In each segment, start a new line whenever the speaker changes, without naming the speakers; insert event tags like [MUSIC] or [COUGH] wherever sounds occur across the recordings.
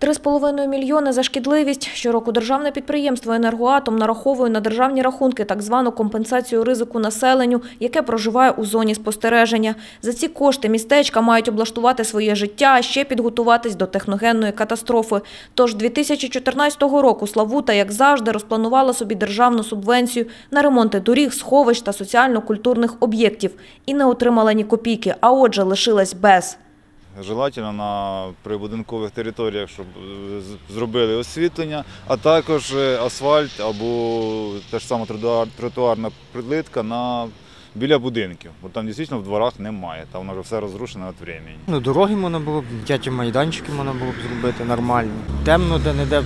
3,5 мільйони за шкідливість. Щороку державне підприємство «Енергоатом» нараховує на державні рахунки так звану компенсацію ризику населенню, яке проживає у зоні спостереження. За ці кошти містечка мають облаштувати своє життя, а ще підготуватись до техногенної катастрофи. Тож 2014 року Славута, як завжди, розпланувала собі державну субвенцію на ремонти доріг, сховищ та соціально-культурних об'єктів. І не отримала ні копійки, а отже лишилась без.
Желательно на прибудинкових територіях, щоб е, зробили освітлення, а також е, асфальт або та ж сама тротуар- тротуарна плитка на біля будинків, бо там дійсно в дворах немає, там воно вже все розрушено від времени.
Ну, дороги можна було б, дитячі майданчики можна було б зробити нормальні. Темно де-не-де,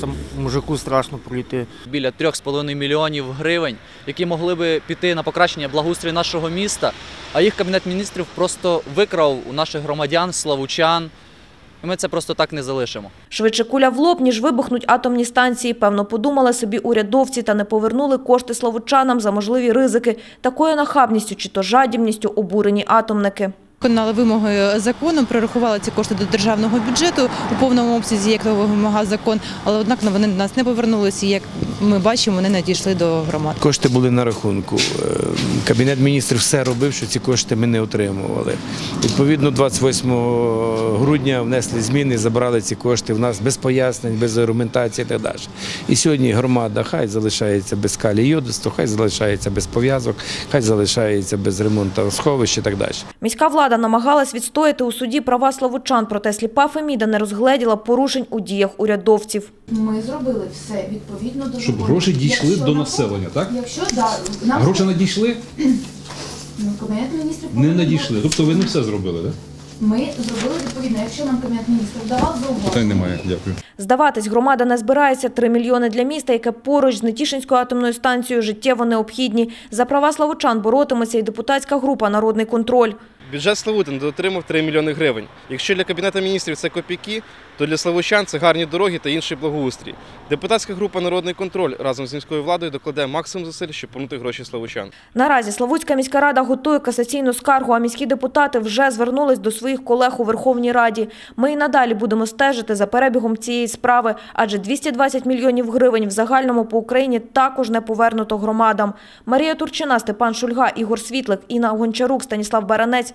сам мужику страшно пройти.
біля 3,5 мільйонів гривень, які могли би піти на покращення благоустрою нашого міста, а їх кабінет міністрів просто викрав у наших громадян, славучан. І ми це просто так не залишимо.
Швидше куля в лоб, ніж вибухнуть атомні станції. Певно, подумали собі урядовці та не повернули кошти словочанам за можливі ризики. Такою нахабністю чи то жадібністю обурені атомники.
Виконали вимоги закону, прорахували ці кошти до державного бюджету у повному обсязі, як того вимагав закон, але однак вони до нас не повернулися. Як ми бачимо, вони надійшли до громад.
Кошти були на рахунку. Е, Кабінет міністрів все робив, що ці кошти ми не отримували. Відповідно, 28 грудня внесли зміни, забрали ці кошти в нас без пояснень, без аргументації і так далі. І сьогодні громада хай залишається без калій йодисту, хай залишається без пов'язок, хай залишається без ремонту сховищ і так далі.
Міська влада намагалась відстояти у суді права славучан, проте сліпа Феміда не розгледіла порушень у діях урядовців.
Ми зробили все відповідно до
Щоб гроші дійшли
Якщо
до населення, так?
Якщо да, нам
Гроші надійшли? [CLEARS THROAT]
ну, кабінет міністрів
Не надійшли. Тобто ви не все зробили, так?
Ми зробили відповідно. Якщо нам кабінет міністрів давав зауваження,
Питань немає. Дякую.
Здаватись, громада не збирається 3 мільйони для міста, яке поруч з Нетішинською атомною станцією життєво необхідні. За права славучан боротиметься і депутатська група «Народний контроль».
Бюджет Славути недоотримав 3 мільйони гривень. Якщо для Кабінету міністрів це копійки, то для славучан це гарні дороги та інший благоустрій. Депутатська група Народний контроль разом з міською владою докладе максимум зусиль, щоб повернути гроші славучан.
Наразі Славутська міська рада готує касаційну скаргу, а міські депутати вже звернулись до своїх колег у Верховній Раді. Ми і надалі будемо стежити за перебігом цієї справи, адже 220 мільйонів гривень в загальному по Україні також не повернуто громадам. Марія Турчина, Степан Шульга, Ігор Світлик, Інна Гончарук, Станіслав Баранець,